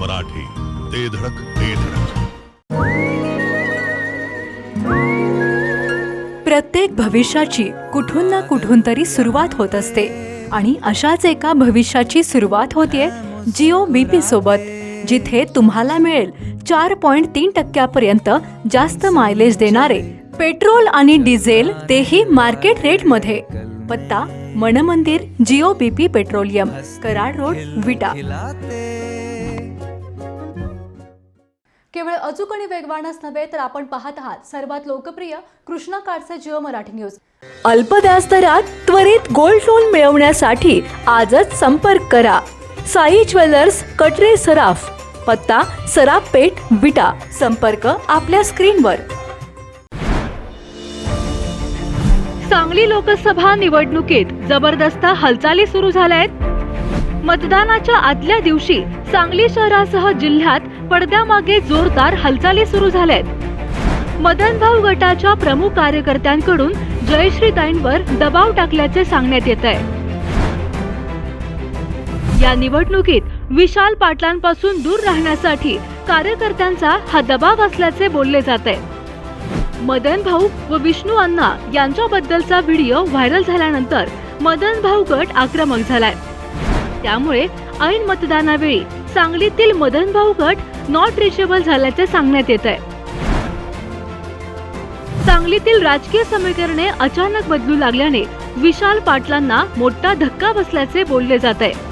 मराठी ते धडक ते धडक. प्रत्येक भविष्याची कुठून ना कुठून तरी सुरुवात होत असते. आणि अशाच एका भविष्याची सुरुवात होतीये जिओ बीपी सोबत जिथे तुम्हाला मिळेल चार पॉइंट तीन टक्क्यापर्यंत जास्त मायलेज देणारे पेट्रोल आणि डिझेल तेही मार्केट रेटमध्ये. पत्ता Manmandir Jio BP petroleum Karad road Vita. केवळ अचूक आणि वेगवानच नव्हे तर आपण पाहत आहात सर्वात लोकप्रिय कृष्णा काडचे जिओ मराठी न्यूज. अल्प दरात त्वरित गोल्ड लोन मिळवण्यासाठी आजच संपर्क करा. साई ज्वेलर्स कटरे सराफ पत्ता सराफ पेठ विटा. संपर्क आपल्या स्क्रीनवर. सांगली लोकसभा निवडणुकीत जबरदस्त हालचाली सुरू झाल्या आहेत. मतदानाच्या आदल्या दिवशी सांगली शहरासह जिल्ह्यात पडद्यामागे जोरदार हालचाली सुरू झाल्या आहेत मदन भाऊ गटाच्या प्रमुख कार्यकर्त्यांकडून जयश्रीताईंवर दबाव टाकल्याचे सांगण्यात येत आहे. या निवडणुकीत विशाल पाटलांपासून दूर राहण्यासाठी कार्यकर्त्यांचा हा दबाव असल्याचे बोलले जात आहे. मदन भाऊ व विष्णू अण्णा यांच्याबद्दलचा व्हिडिओ व्हायरल झाल्यानंतर मदन भाऊ गट आक्रमक झालाय. त्यामुळे ऐन मतदानावेळी सांगलीतील मदन भाऊ गट नॉट रिचेबल झाल्याचे सांगण्यात येत आहे. सांगलीतील राजकीय समीकरणे अचानक बदलू लागल्याने विशाल पाटलांना मोठा धक्का बसल्याचे बोलले जात आहे.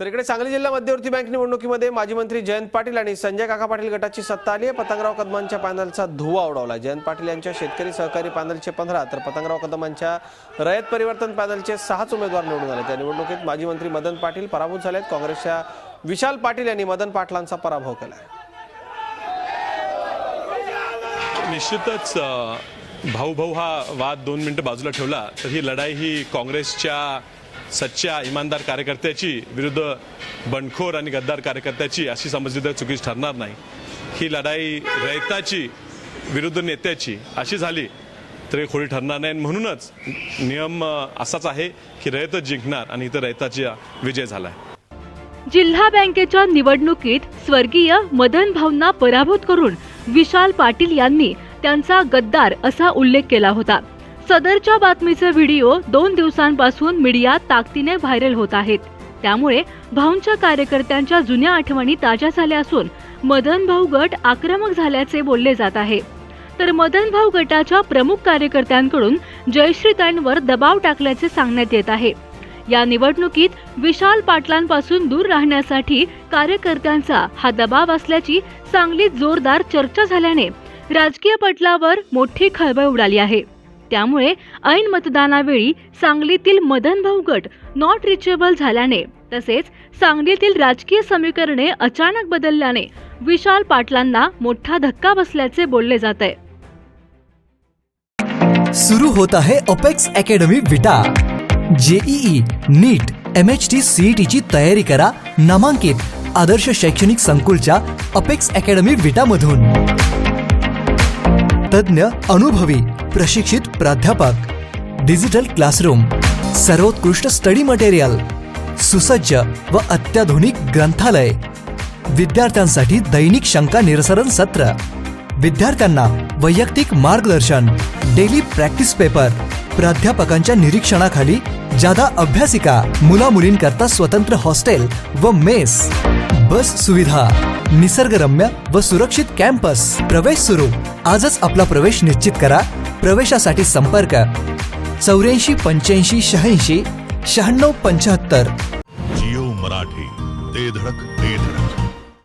तर इकडे सांगली जिल्हा मध्यवर्ती बँक निवडणुकीमध्ये माजी मंत्री जयंत पाटील आणि संजय काका पाटील गटाची सत्ता आली आहे. पतंगराव कदमांच्या पॅनलचा धुवा उडवला जयंत पाटील यांच्या शेतकरी सहकारी पॅनलचे पंधरा तर पतंगराव कदमांच्या रयत परिवर्तन पॅनलचे सहाच उमेदवार निवडून आले त्या निवडणुकीत माजी मंत्री मदन पाटील पराभूत झालेत काँग्रेसच्या विशाल पाटील यांनी मदन पाटलांचा पराभव केला निश्चितच भाऊभाऊ भाऊ भाऊ हा वाद दोन मिनिटं बाजूला ठेवला तर ही लढाई ही काँग्रेसच्या सच्च्या इमानदार कार्यकर्त्याची विरुद्ध बंडखोर आणि गद्दार कार्यकर्त्याची अशी समजली तर चुकीच ठरणार नाही. ही लढाई रयताची विरुद्ध नेत्याची अशी झाली तरी खोडी ठरणार नाही. म्हणूनच नियम असाच आहे की रयत जिंकणार आणि इथं रयताचा विजय झाला जिल्हा बँकेच्या निवडणुकीत स्वर्गीय मदन भाऊंना पराभूत करून विशाल पाटील यांनी त्यांचा गद्दार असा उल्लेख केला होता. सदरच्या बातमीचे व्हिडिओ दोन दिवसांपासून मीडियात ताकदीने व्हायरल होत आहेत. त्यामुळे भाऊंच्या कार्यकर्त्यांच्या जुन्या आठवणी ताज्या झाल्या असून मदन भाऊ गट आक्रमक झाल्याचे बोलले जात आहे. तर मदन भाऊ गटाच्या प्रमुख कार्यकर्त्यांकडून जयश्रीताईंवर दबाव टाकल्याचे सांगण्यात येत आहे. या निवडणुकीत विशाल पाटलांपासून दूर राहण्यासाठी कार्यकर्त्यांचा हा दबाव असल्याची सांगलीत जोरदार चर्चा झाल्याने राजकीय पटलावर मोठी खळबळ उडाली आहे. त्यामुळे ऐन मतदानावेळी सांगलीतील मदनभाऊ गट नॉट रिचेबल झाल्याने तसेच सांगलीतील राजकीय समीकरणे अचानक बदलल्याने विशाल पाटलांना मोठा धक्का बसल्याचे बोलले जात आहे. सुरू होत आहे apex academy Vita. JEE NEET M H T CET ची तयारी करा. नामांकित आदर्श शैक्षणिक संकुलच्या अपेक्स अकॅडमी विटा तज्ज्ञ अनुभवी प्रशिक्षित प्राध्यापक. डिजिटल क्लासरूम सर्वोत्कृष्ट स्टडी मटेरियल सुसज्ज व अत्याधुनिक ग्रंथालय. विद्यार्थ्यांसाठी दैनिक शंका निरसरण सत्र. विद्यार्थ्यांना वैयक्तिक मार्गदर्शन डेली प्रॅक्टिस पेपर प्राध्यापकांच्या निरीक्षणाखाली जादा अभ्यासिका मुलामुलींकरता स्वतंत्र हॉस्टेल व मेस. बस सुविधा निसर्गरम्य व सुरक्षित कॅम्पस. प्रवेश सुरू. आजच आपला प्रवेश निश्चित करा. प्रवेशासाठी संपर्क. चौऱ्याऐंशी पंच्याऐंशी शहाऐंशी शहाण्णव पंच्याहत्तर. जिओ मराठी ते धडक. धडक